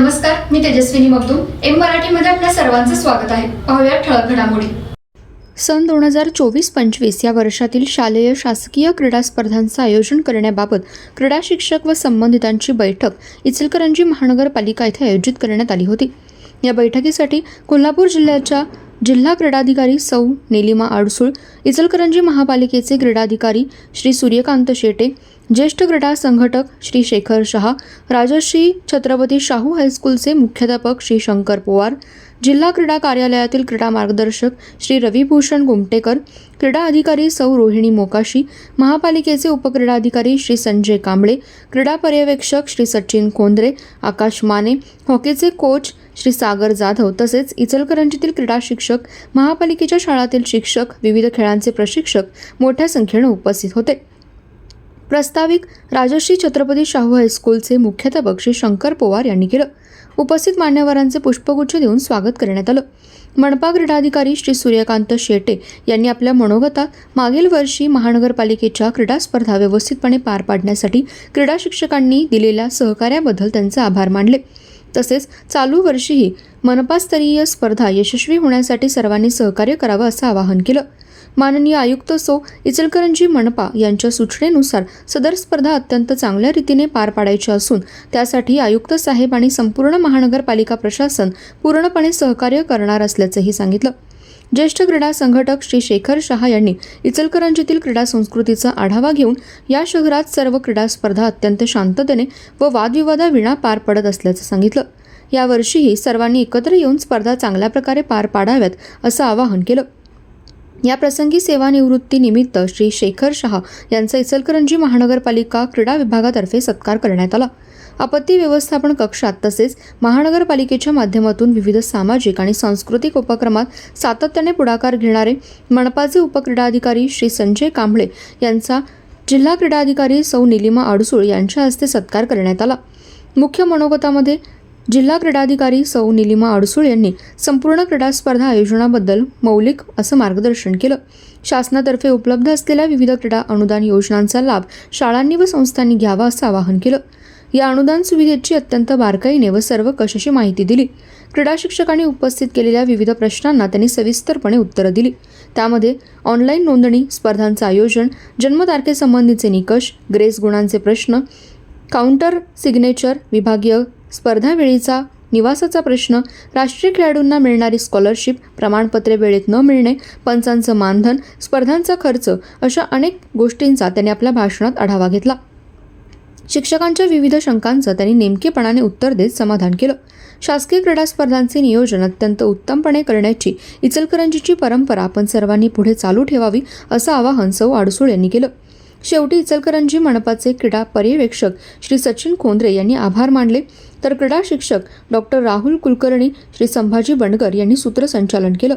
नमस्कार मी तेजस्विनी मगदूम. एम मराठीमध्ये आपल्या सर्वांचं स्वागत आहे. पाहूया ठळक घडामोडी. सन दोन हजार चोवीस पंचवीस या वर्षातील शालेय शासकीय क्रीडा स्पर्धांचं आयोजन करण्याबाबत क्रीडा शिक्षक व संबंधितांची बैठक इचलकरंजी महानगरपालिका येथे आयोजित करण्यात आली होती. या बैठकीसाठी कोल्हापूर जिल्ह्याच्या जिल्हा क्रीडाधिकारी सौ निलिमा आडसूळ इचलकरंजी महापालिकेचे क्रीडाधिकारी श्री सूर्यकांत शेटे ज्येष्ठ क्रीडा संघटक श्री शेखर शहा राजश्री छत्रपती शाहू हायस्कूलचे मुख्याध्यापक श्री शंकर पोवार जिल्हा क्रीडा कार्यालयातील क्रीडा मार्गदर्शक श्री रविभूषण गुमटेकर क्रीडा अधिकारी सौ रोहिणी मोकाशी महापालिकेचे उपक्रीडाधिकारी श्री संजय कांबळे क्रीडा पर्यवेक्षक श्री सचिन कोंद्रे आकाश माने हॉकीचे कोच श्री सागर जाधव तसेच इचलकरंजीतील क्रीडा शिक्षक महापालिकेच्या शाळातील शिक्षक विविध खेळांचे प्रशिक्षक मोठ्या संख्येनं उपस्थित होते. प्रस्ताविक राजश्री छत्रपती शाहू हायस्कूलचे मुख्याध्यापक श्री शंकर पोवार यांनी केलं. उपस्थित मान्यवरांचे पुष्पगुच्छ देऊन स्वागत करण्यात आलं. मनपा क्रीडाधिकारी श्री सूर्यकांत शेटे यांनी आपल्या मनोगतात मागील वर्षी महानगरपालिकेच्या क्रीडा स्पर्धा व्यवस्थितपणे पार पाडण्यासाठी क्रीडा शिक्षकांनी दिलेल्या सहकार्याबद्दल त्यांचे आभार मानले. तसेच चालू वर्षीही मनपास्तरीय स्पर्धा यशस्वी होण्यासाठी सर्वांनी सहकार्य करावं असं आवाहन केलं. माननीय आयुक्त सो इचलकरंजी मनपा यांच्या सूचनेनुसार सदर स्पर्धा अत्यंत चांगल्या रीतीने पार पाडायची असून त्यासाठी आयुक्त साहेब आणि संपूर्ण महानगरपालिका प्रशासन पूर्णपणे सहकार्य करणार असल्याचंही सांगितलं. ज्येष्ठ क्रीडा संघटक श्री शेखर शहा यांनी इचलकरंजीतील क्रीडा संस्कृतीचा आढावा घेऊन या शहरात सर्व क्रीडा स्पर्धा अत्यंत शांततेने व वादविवादाविना पार पडत असल्याचं सांगितलं. यावर्षीही सर्वांनी एकत्र येऊन स्पर्धा चांगल्या प्रकारे पार पाडाव्यात असं आवाहन केलं. या प्रसंगी सेवानिवृत्तीनिमित्त श्री शेखर शहा यांचा इचलकरंजी महानगरपालिका क्रीडा विभागातर्फे सत्कार करण्यात आला. आपत्ती व्यवस्थापन कक्षात तसेच महानगरपालिकेच्या माध्यमातून विविध सामाजिक आणि सांस्कृतिक उपक्रमात सातत्याने पुढाकार घेणारे मनपाचे उपक्रीडाधिकारी श्री संजय कांबळे यांचा जिल्हा क्रीडाधिकारी सौ निलिमा आडसूळ यांच्या हस्ते सत्कार करण्यात आला. मुख्य मनोगतामध्ये जिल्हा क्रीडाधिकारी सौ निलिमा अडसूळ यांनी संपूर्ण क्रीडा स्पर्धा आयोजनाबद्दल मौलिक असं मार्गदर्शन केलं. शासनातर्फे उपलब्ध असलेल्या विविध क्रीडा अनुदान योजनांचा लाभ शाळांनी व संस्थांनी घ्यावा असं आवाहन केलं. या अनुदान सुविधेची अत्यंत बारकाईने व सर्व कशाची माहिती दिली. क्रीडा शिक्षकांनी उपस्थित केलेल्या विविध प्रश्नांना त्यांनी सविस्तरपणे उत्तरं दिली. त्यामध्ये ऑनलाईन नोंदणी स्पर्धांचं आयोजन जन्मतारखेसंबंधीचे निकष ग्रेस गुणांचे प्रश्न काउंटर सिग्नेचर विभागीय स्पर्धावेळीचा निवासाचा प्रश्न राष्ट्रीय खेळाडूंना मिळणारी स्कॉलरशिप प्रमाणपत्रे वेळेत न मिळणे पंचांचं मानधन स्पर्धांचा खर्च अशा अनेक गोष्टींचा त्यांनी आपल्या भाषणात आढावा घेतला. शिक्षकांच्या विविध शंकांचं त्यांनी नेमकेपणाने उत्तर देत समाधान केलं. शासकीय क्रीडा स्पर्धांचे नियोजन अत्यंत उत्तमपणे करण्याची इचलकरंजीची परंपरा आपण सर्वांनी पुढे चालू ठेवावी असं आवाहन सौ आडसूळ यांनी केलं. शेवटी इचलकरंजी मनपाचे क्रीडा पर्यवेक्षक श्री सचिन खोंद्रे यांनी आभार मानले. तर क्रीडा शिक्षक डॉक्टर राहुल कुलकर्णी श्री संभाजी बंडकर यांनी सूत्रसंचालन केलं.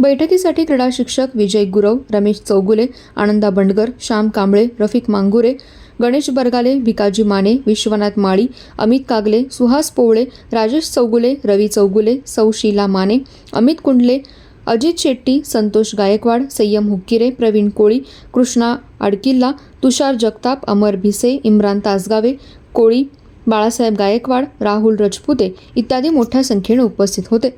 बैठकीसाठी क्रीडा शिक्षक विजय गुरव रमेश चौगुले आनंदा बंडकर श्याम कांबळे रफिक मांगुरे गणेश बरगाले भिकाजी माने विश्वनाथ माळी अमित कागले सुहास पोवळे राजेश चौगुले रवी चौगुले सौ शीला माने अमित कुंडले अजित शेट्टी संतोष गायकवाड संयम हुक्किरे प्रवीण कोळी कृष्णा अडकिल्ला तुषार जगताप अमर भिसे इम्रान तासगावे कोळी बाळासाहेब गायकवाड राहुल रजपुते इत्यादी मोठ्या संख्येने उपस्थित होते.